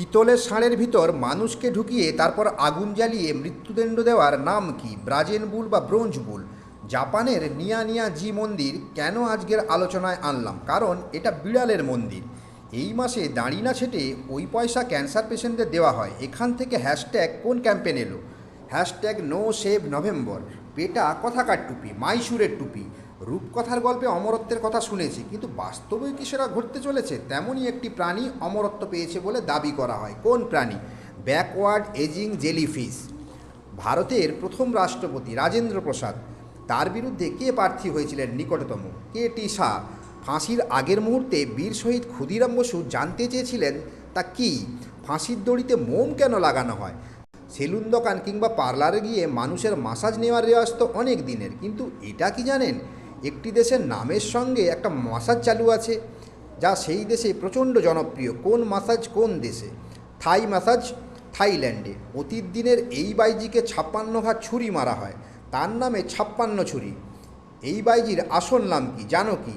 পিতলের ষাঁড়ের ভিতর মানুষকে ঢুকিয়ে তারপর আগুন জ্বালিয়ে মৃত্যুদণ্ড দেওয়ার নাম কি? ব্রাজেন বুল বা ব্রোঞ্জ বুল? জাপানের নিয়া নিয়া জি মন্দির কেন আজকের আলোচনায় আনলাম? কারণ এটা বিড়ালের মন্দির। এই মাসে দাঁড়ি না ছেটে ওই পয়সা ক্যান্সার পেশেন্টদের দেওয়া হয়। এখান থেকে হ্যাশট্যাগ কোন ক্যাম্পেন এলো হ্যাশট্যাগ নো সেভ নভেম্বর। পেটা কথাকার টুপি, মাইসুরের টুপি। রূপকথার গল্পে অমরত্বের কথা শুনেছি, কিন্তু বাস্তবেও কি সেটা ঘটতে চলেছে? তেমনই একটি প্রাণী অমরত্ব পেয়েছে বলে দাবি করা হয়। কোন প্রাণী? Backward ageing jellyfish. ভারতের প্রথম রাষ্ট্রপতি রাজেন্দ্র প্রসাদ। তার বিরুদ্ধে কে প্রার্থী হয়েছিলেন নিকটতম? কে টি শাহ? ফাঁসির আগের মুহূর্তে বীর শহীদ ক্ষুদিরাম বসু জানতে চেয়েছিলেন, তা কি? ফাঁসির দড়িতে মোম কেন লাগানো হয়? সেলুন দোকান কিংবা পার্লারে গিয়ে মানুষের মাসাজ নেওয়ার রেওয়াজ তো অনেক দিনের, কিন্তু এটা কি জানেন? একটি দেশের নামের সঙ্গে একটা মাসাজ চালু আছে, যা সেই দেশে প্রচণ্ড জনপ্রিয়। কোন মাসাজ কোন দেশে? থাই মাসাজ থাইল্যান্ডে। অতীত দিনের এই বাইজিকে ছাপ্পান্ন ভাগ ছুরি মারা হয়। তার নামে ছাপ্পান্ন ছুরি। এই বাইজির আসল নাম কি? জানো কি?